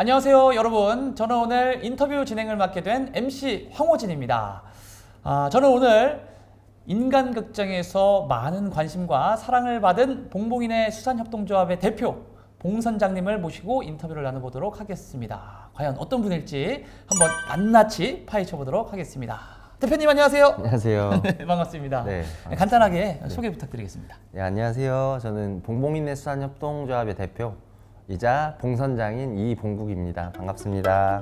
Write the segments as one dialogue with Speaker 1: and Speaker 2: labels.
Speaker 1: 안녕하세요, 여러분. 저는 오늘 인터뷰 진행을 맡게 된 MC 황호진입니다. 아, 저는 오늘 인간극장에서 많은 관심과 사랑을 받은 봉봉인의 수산협동조합의 대표 봉선장님을 모시고 인터뷰를 나눠보도록 하겠습니다. 과연 어떤 분일지 한번 낱낱이 파헤쳐 보도록 하겠습니다. 대표님 안녕하세요.
Speaker 2: 안녕하세요.
Speaker 1: 네, 반갑습니다.
Speaker 2: 네,
Speaker 1: 네, 간단하게 소개 부탁드리겠습니다.
Speaker 2: 네, 안녕하세요. 저는 봉봉인내 수산협동조합의 대표 이자 봉선장인 이봉국입니다. 반갑습니다.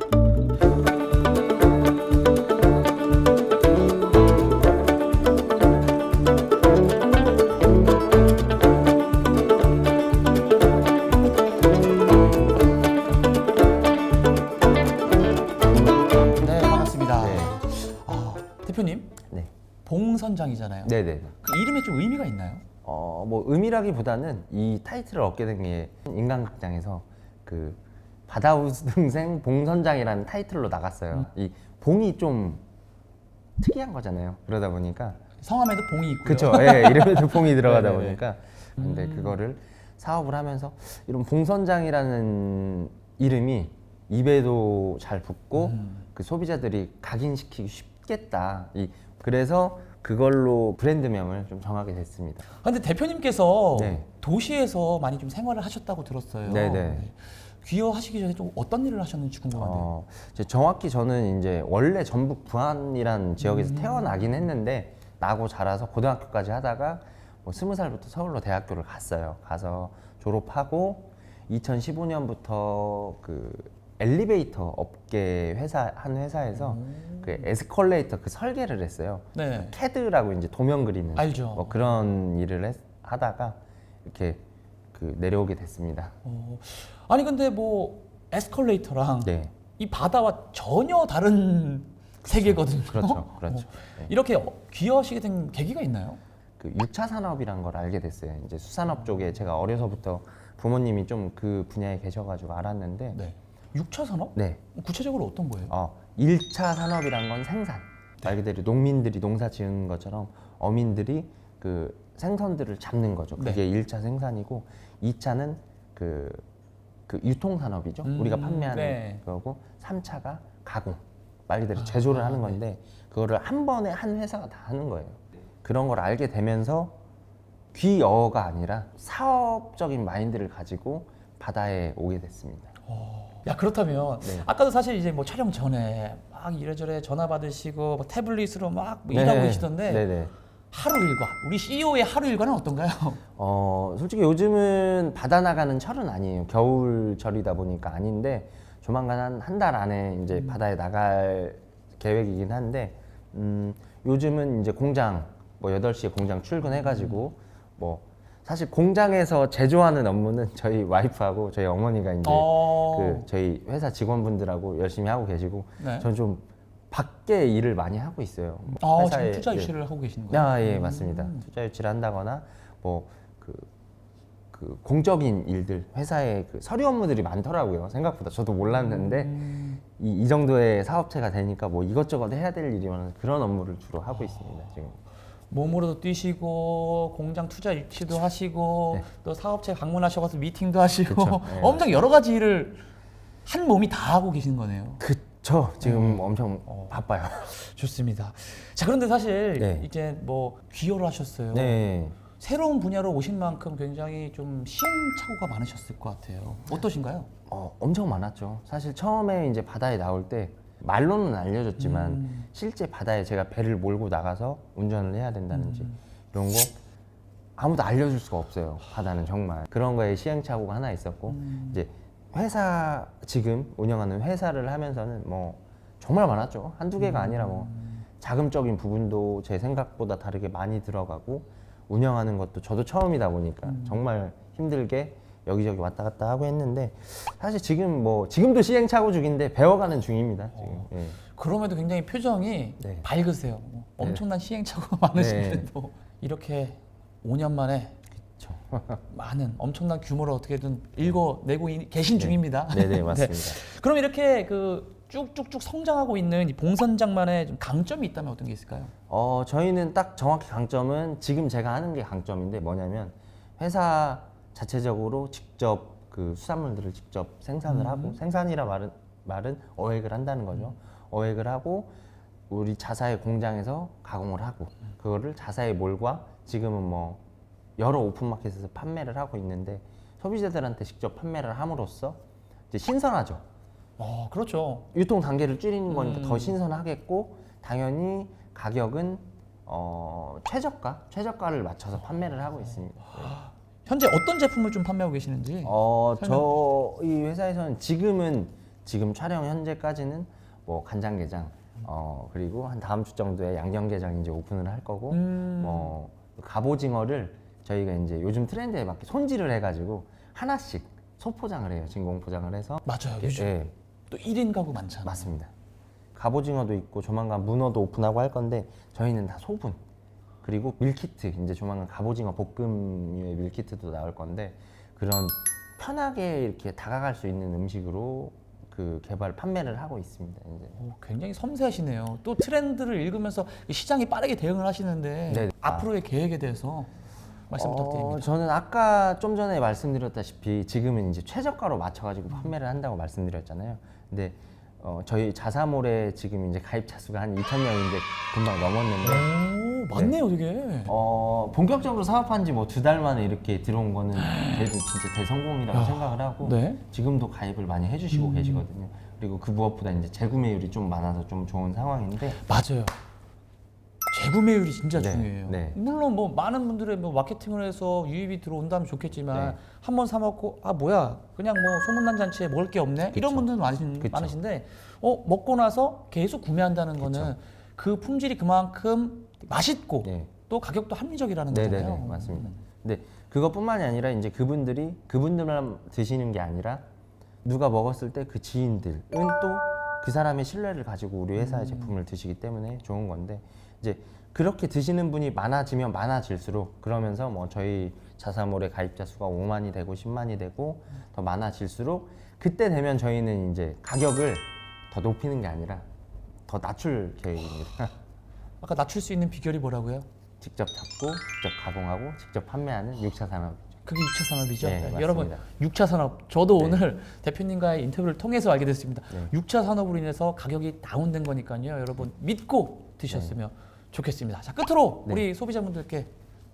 Speaker 1: 네, 반갑습니다.
Speaker 2: 네.
Speaker 1: 아, 대표님,
Speaker 2: 네.
Speaker 1: 봉선장이잖아요.
Speaker 2: 네네.
Speaker 1: 그 이름에 좀 의미가 있나요?
Speaker 2: 어, 뭐 의미라기보다는 이 타이틀을 얻게 된 게 인간극장에서 그 바다우등생 봉선장이라는 타이틀로 나갔어요. 이 봉이 좀 특이한 거잖아요. 그러다 보니까
Speaker 1: 성함에도 봉이 있고요.
Speaker 2: 그쵸. 예, 이름에도 봉이 들어가다
Speaker 1: 네네네.
Speaker 2: 보니까. 근데 그거를 사업을 하면서 이런 봉선장이라는 이름이 입에도 잘 붙고 그 소비자들이 각인시키기 쉽겠다. 이 그래서 그걸로 브랜드명을 좀 정하게 됐습니다.
Speaker 1: 아, 근데 대표님께서
Speaker 2: 네.
Speaker 1: 도시에서 많이 좀 생활을 하셨다고 들었어요.
Speaker 2: 네네.
Speaker 1: 귀여하시기 전에 좀 어떤 일을 하셨는지 궁금한데요.
Speaker 2: 어, 이제 정확히 저는 이제 원래 전북 부안이라는 지역에서
Speaker 1: 음.
Speaker 2: 태어나긴 했는데 나고 자라서 고등학교까지 하다가 뭐 스무 살부터 서울로 대학교를 갔어요. 가서 졸업하고 2015년부터 그 엘리베이터 업계 회사 한 회사에서
Speaker 1: 음.
Speaker 2: 그 에스컬레이터 그 설계를 했어요.
Speaker 1: 네.
Speaker 2: 캐드라고 이제 도면 그리는
Speaker 1: 알죠.
Speaker 2: 뭐 그런 일을 했- 하다가 이렇게 그 내려오게 됐습니다.
Speaker 1: 어, 아니 근데 뭐 에스컬레이터랑
Speaker 2: 네.
Speaker 1: 이 바다와 전혀 다른 세계거든요.
Speaker 2: 그렇죠. 그렇죠.
Speaker 1: 어,
Speaker 2: 네.
Speaker 1: 이렇게 어, 귀여하시게 된 계기가 있나요?
Speaker 2: 그 6차 산업이란 걸 알게 됐어요. 이제 수산업 쪽에 제가 어려서부터 부모님이 좀 그 분야에 계셔가지고 알았는데,
Speaker 1: 네. 6차 산업?
Speaker 2: 네,
Speaker 1: 구체적으로 어떤 거예요?
Speaker 2: 어, 1차 산업이란 건 생산. 말 그대로 농민들이 농사 지은 것처럼 어민들이 그 생선들을 잡는 거죠. 그게
Speaker 1: 네.
Speaker 2: 1차 생산이고, 2차는 그, 그 유통 산업이죠.
Speaker 1: 음,
Speaker 2: 우리가 판매하는
Speaker 1: 네.
Speaker 2: 거고, 3차가 가공. 말 그대로 제조를
Speaker 1: 아,
Speaker 2: 하는
Speaker 1: 네.
Speaker 2: 건데, 그거를 한 번에 한 회사가 다 하는 거예요. 그런 걸 알게 되면서 귀여가 아니라 사업적인 마인드를 가지고 바다에 오게 됐습니다.
Speaker 1: 야 그렇다면
Speaker 2: 네.
Speaker 1: 아까도 사실 이제 뭐 촬영 전에 막 이래저래 전화 받으시고 뭐 태블릿으로 막뭐
Speaker 2: 네.
Speaker 1: 일하고 계시던데
Speaker 2: 네네.
Speaker 1: 하루 일과 우리 CEO의 하루 일과는 어떤가요?
Speaker 2: 어, 솔직히 요즘은 바다 나가는 철은 아니에요. 겨울철이다 보니까 아닌데 조만간 한한달 안에 이제
Speaker 1: 음.
Speaker 2: 바다에 나갈 계획이긴 한데 음, 요즘은 이제 공장 뭐 8시에 공장 출근해 가지고
Speaker 1: 음.
Speaker 2: 뭐 사실 공장에서 제조하는 업무는 저희 와이프하고 저희 어머니가 이제
Speaker 1: 어.
Speaker 2: 그 저희 회사 직원분들하고 열심히 하고 계시고
Speaker 1: 네.
Speaker 2: 저는 좀 밖에 일을 많이 하고 있어요.
Speaker 1: 아,
Speaker 2: 회사에
Speaker 1: 지금 투자 유치를 하고 계시는 거예요?
Speaker 2: 아, 예, 맞습니다. 투자 유치를 한다거나 뭐그 그 공적인 일들 회사에 그 서류 업무들이 많더라고요. 생각보다 저도 몰랐는데
Speaker 1: 음.
Speaker 2: 이, 이 정도의 사업체가 되니까 뭐 이것저것 해야 될 일이 많아서 그런 업무를 주로 하고 있습니다. 지금.
Speaker 1: 몸으로도 뛰시고 공장 투자 유치도 하시고
Speaker 2: 네.
Speaker 1: 또 사업체 방문하셔서 미팅도 하시고.
Speaker 2: 네,
Speaker 1: 엄청 여러 가지 일을 한 몸이 다 하고 계시는 거네요.
Speaker 2: 그쵸. 지금 엄청
Speaker 1: 음. 어.
Speaker 2: 바빠요.
Speaker 1: 좋습니다. 자 그런데 사실
Speaker 2: 네.
Speaker 1: 이제 뭐 귀여를 하셨어요.
Speaker 2: 네.
Speaker 1: 새로운 분야로 오신 만큼 굉장히 좀 시행착오가 많으셨을 것 같아요. 어떠신가요?
Speaker 2: 어, 엄청 많았죠. 사실 처음에 이제 바다에 나올 때 말로는 알려졌지만
Speaker 1: 음.
Speaker 2: 실제 바다에 제가 배를 몰고 나가서 운전을 해야 된다든지
Speaker 1: 음.
Speaker 2: 이런 거 아무도 알려줄 수가 없어요. 바다는 정말 그런 거에 시행착오가 하나 있었고
Speaker 1: 음.
Speaker 2: 이제 회사 지금 운영하는 회사를 하면서는 뭐 정말 많았죠. 한두 개가 아니라 뭐
Speaker 1: 음.
Speaker 2: 자금적인 부분도 제 생각보다 다르게 많이 들어가고 운영하는 것도 저도 처음이다 보니까
Speaker 1: 음.
Speaker 2: 정말 힘들게 여기저기 왔다 갔다 하고 했는데 사실 지금 뭐 지금도 시행착오 중인데 배워가는 중입니다. 지금. 예.
Speaker 1: 그럼에도 굉장히 표정이
Speaker 2: 네.
Speaker 1: 밝으세요. 뭐 엄청난 시행착오가 많으신데도 이렇게 5년 만에. 많은 엄청난 규모를 어떻게든 읽어내고 이- 계신 중입니다.
Speaker 2: 네네 맞습니다.
Speaker 1: 그럼 이렇게 그 쭉쭉쭉 성장하고 있는 이 봉선장만의 좀 강점이 있다면 어떤 게 있을까요?
Speaker 2: 어 저희는 딱 정확히 강점은 지금 제가 하는 게 강점인데 뭐냐면 회사 자체적으로 직접 그그 수산물들을 직접 생산을
Speaker 1: 음.
Speaker 2: 하고 생산이라 말은 말은 어획을 한다는 거죠. 어획을 하고 우리 자사의 공장에서 가공을 하고 그거를 자사의 몰과 지금은 뭐 여러 오픈마켓에서 판매를 하고 있는데 소비자들한테 직접 판매를 함으로써 이제 신선하죠.
Speaker 1: 어, 그렇죠.
Speaker 2: 유통 단계를 줄이는 거니까
Speaker 1: 음.
Speaker 2: 더 신선하겠고 당연히 가격은 어, 최저가 최저가를 맞춰서 판매를 하고 있습니다.
Speaker 1: 현재 어떤 제품을 좀 판매하고 계시는지.
Speaker 2: 어, 저희 회사에서는 지금은 지금 촬영 현재까지는 뭐 간장게장 어, 그리고 한 다음 주 정도에 양념게장 이제 오픈을 할 거고
Speaker 1: 음.
Speaker 2: 뭐 갑오징어를 저희가 이제 요즘 트렌드에 맞게 손질을 해가지고 하나씩 소포장을 해요 진공 포장을 해서
Speaker 1: 맞아요. 요즘
Speaker 2: 예,
Speaker 1: 또 1인 가구 많잖아요.
Speaker 2: 맞습니다. 갑오징어도 있고 조만간 문어도 오픈하고 할 건데 저희는 다 소분 그리고 밀키트 이제 조만간 갑오징어 볶음류의 밀키트도 나올 건데 그런 편하게 이렇게 다가갈 수 있는 음식으로 그 개발 판매를 하고 있습니다. 이제
Speaker 1: 오, 굉장히 섬세하시네요. 또 트렌드를 읽으면서 이 시장이 빠르게 대응을 하시는데
Speaker 2: 네.
Speaker 1: 앞으로의 계획에 대해서 말씀
Speaker 2: 어,
Speaker 1: 부탁드립니다.
Speaker 2: 저는 아까 좀 전에 말씀드렸다시피 지금은 이제 최저가로 맞춰가지고 판매를 한다고 말씀드렸잖아요. 근데 어, 저희 자사몰에 지금 이제 가입자 수가 한 2천 명이 이제 금방 넘었는데
Speaker 1: 오, 맞네요, 되게.
Speaker 2: 어, 본격적으로 사업한 지 뭐 두 달 만에 이렇게 들어온 거는 그래도 진짜 대성공이라고
Speaker 1: 야,
Speaker 2: 생각을 하고
Speaker 1: 네.
Speaker 2: 지금도 가입을 많이 해주시고 계시거든요. 그리고 그 무엇보다 이제 재구매율이 좀 많아서 좀 좋은 상황인데
Speaker 1: 맞아요. 재구매율이 진짜
Speaker 2: 네,
Speaker 1: 중요해요.
Speaker 2: 네.
Speaker 1: 물론 뭐 많은 분들의 뭐 마케팅을 해서 유입이 들어온다면 좋겠지만
Speaker 2: 네.
Speaker 1: 한번 사 먹고 아 뭐야 그냥 뭐 소문난 잔치에 먹을 게 없네 이런
Speaker 2: 그쵸.
Speaker 1: 분들은 많으신,
Speaker 2: 그쵸.
Speaker 1: 많으신데 어 먹고 나서 계속 구매한다는 거는 그 품질이 그만큼 맛있고
Speaker 2: 네.
Speaker 1: 또 가격도 합리적이라는
Speaker 2: 네네네
Speaker 1: 거잖아요.
Speaker 2: 맞습니다. 근데 그것뿐만이 아니라 이제 그분들이 그분들만 드시는 게 아니라 누가 먹었을 때 그 지인들은 또 그 사람의 신뢰를 가지고 우리 회사의
Speaker 1: 음.
Speaker 2: 제품을 드시기 때문에 좋은 건데 이제 그렇게 드시는 분이 많아지면 많아질수록 그러면서 뭐 저희 자사몰의 가입자 수가 5만이 되고 10만이 되고 더 많아질수록 그때 되면 저희는 이제 가격을 더 높이는 게 아니라 더 낮출 계획입니다.
Speaker 1: 아까 낮출 수 있는 비결이 뭐라고요?
Speaker 2: 직접 잡고 직접 가공하고 직접 판매하는 6차 산업
Speaker 1: 그게 6차 산업이죠.
Speaker 2: 네,
Speaker 1: 네,
Speaker 2: 맞습니다.
Speaker 1: 여러분 6차 산업 저도
Speaker 2: 네.
Speaker 1: 오늘 대표님과의 인터뷰를 통해서 알게 됐습니다.
Speaker 2: 네.
Speaker 1: 6차 산업으로 인해서 가격이 다운된 거니까요. 여러분 믿고 드셨으면 좋겠습니다. 자 끝으로
Speaker 2: 네.
Speaker 1: 우리 소비자분들께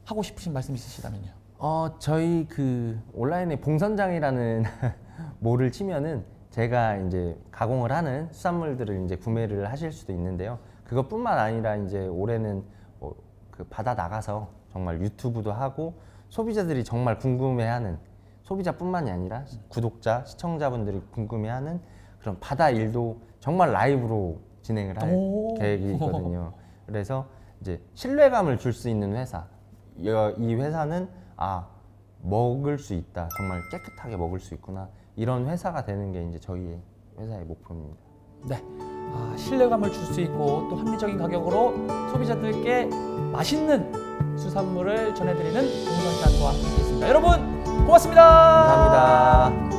Speaker 1: 하고 싶으신 말씀 있으시다면요.
Speaker 2: 어 저희 그 온라인에 봉선장이라는 몰을 치면은 제가 이제 가공을 하는 수산물들을 이제 구매를 하실 수도 있는데요. 그것뿐만 아니라 이제 올해는 뭐 그 바다 나가서 정말 유튜브도 하고 소비자들이 정말 궁금해하는 소비자뿐만이 아니라 구독자 시청자분들이 궁금해하는 그런 바다 일도 정말 라이브로 진행을 할
Speaker 1: 오.
Speaker 2: 계획이 있거든요. 그래서 이제 신뢰감을 줄 수 있는 회사. 이이 회사는 아 먹을 수 있다. 정말 깨끗하게 먹을 수 있구나. 이런 회사가 되는 게 이제 저희의 회사의 목표입니다.
Speaker 1: 네. 아, 신뢰감을 줄 수 있고 또 합리적인 가격으로 소비자들께 맛있는 수산물을 전해드리는 동선장과 함께했습니다. 여러분 고맙습니다.
Speaker 2: 감사합니다.